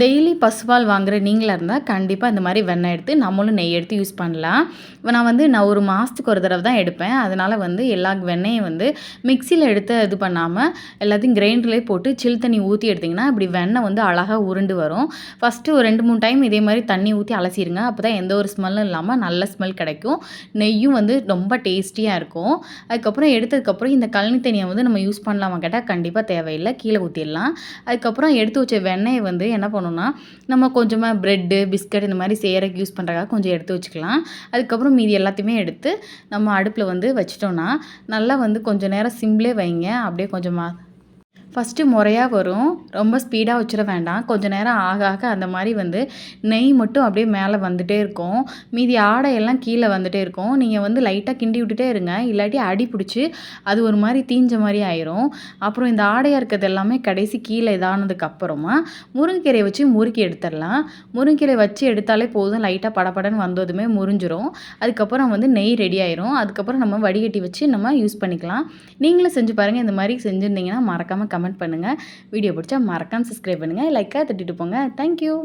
Daily பசுபால் வாங்குகிற நீங்களாக இருந்தால் கண்டிப்பாக இந்த மாதிரி வெண்ணெய் எடுத்து நம்மளும் நெய் எடுத்து யூஸ் பண்ணலாம். இப்போ நான் வந்து நான் ஒரு மாதத்துக்கு ஒரு தடவை தான் எடுப்பேன். அதனால் வந்து எல்லா வெண்ணெயும் வந்து மிக்சியில் எடுத்து இது பண்ணாமல் எல்லாத்தையும் கிரைண்டர்லேயே போட்டு சில் தண்ணி ஊற்றி எடுத்திங்கன்னா இப்படி வெண்ணெய் வந்து அழகாக உருண்டு வரும். ஃபஸ்ட்டு ஒரு ரெண்டு மூணு டைம் இதே மாதிரி தண்ணி ஊற்றி அலசிடுங்க அப்போ தான் எந்த ஒரு ஸ்மெல்லும் இல்லாமல் நல்ல ஸ்மெல் கிடைக்கும். நெய்யும் வந்து ரொம்ப டேஸ்டியாக இருக்கும். அதுக்கப்புறம் எடுத்ததுக்கப்புறம் இந்த கழனி தண்ணியை வந்து நம்ம யூஸ் பண்ணலாமா கேட்டால் கண்டிப்பாக தேவையில்லை. கீழே ஊற்றிடலாம் அதுக்கப்புறம் எடுத்து வச்ச வெண்ணெயை வந்து என்ன பண்ணணும்னா நம்ம கொஞ்சமாக ப்ரெட்டு பிஸ்கட் இந்த மாதிரி செய்கிறக்கு யூஸ் பண்ணுறக்காக கொஞ்சம் எடுத்து வச்சுக்கலாம். அதுக்கப்புறம் மீதி எல்லாத்தையுமே எடுத்து நம்ம அடுப்பில் வந்து வச்சிட்டோன்னா நல்லா வந்து கொஞ்சம் நேரம் சிம்லே வைங்க. அப்படியே கொஞ்சமாக ஃபஸ்ட்டு முறையாக வரும். ரொம்ப ஸ்பீடாக வச்சிட வேண்டாம். கொஞ்சம் நேரம் ஆக ஆக அந்த மாதிரி வந்து நெய் மட்டும் அப்படியே மேலே வந்துகிட்டே இருக்கும். மீதி ஆடையெல்லாம் கீழே வந்துகிட்டே இருக்கும். நீங்கள் வந்து லைட்டாக கிண்டி விட்டுட்டே இருங்க. இல்லாட்டி அடி பிடிச்சி அது ஒரு மாதிரி தீஞ்ச மாதிரி ஆயிரும். அப்புறம் இந்த ஆடையாக இருக்கிறது எல்லாமே கடைசி கீழே இதானதுக்கு அப்புறமா முருங்கைக்கீரையை வச்சு முறுக்கி எடுத்துடலாம். முருங்கைக்கீரை வச்சு எடுத்தாலே போதும். லைட்டாக படப்படன்னு வந்ததுமே முறிஞ்சிரும். அதுக்கப்புறம் வந்து நெய் ரெடி ஆயிரும். அதுக்கப்புறம் நம்ம வடிகட்டி வச்சு நம்ம யூஸ் பண்ணிக்கலாம். நீங்களும் செஞ்சு பாருங்கள் இந்த மாதிரி செஞ்சுருந்தீங்கன்னா மறக்காமல் கமெண்ட் பண்ணுங்கள் வீடியோ பிடிச்சா மறக்காமல் சப்ஸ்கிரைப் பண்ணுங்கள் லைக்காக தட்டிட்டு போங்க. தேங்க்யூ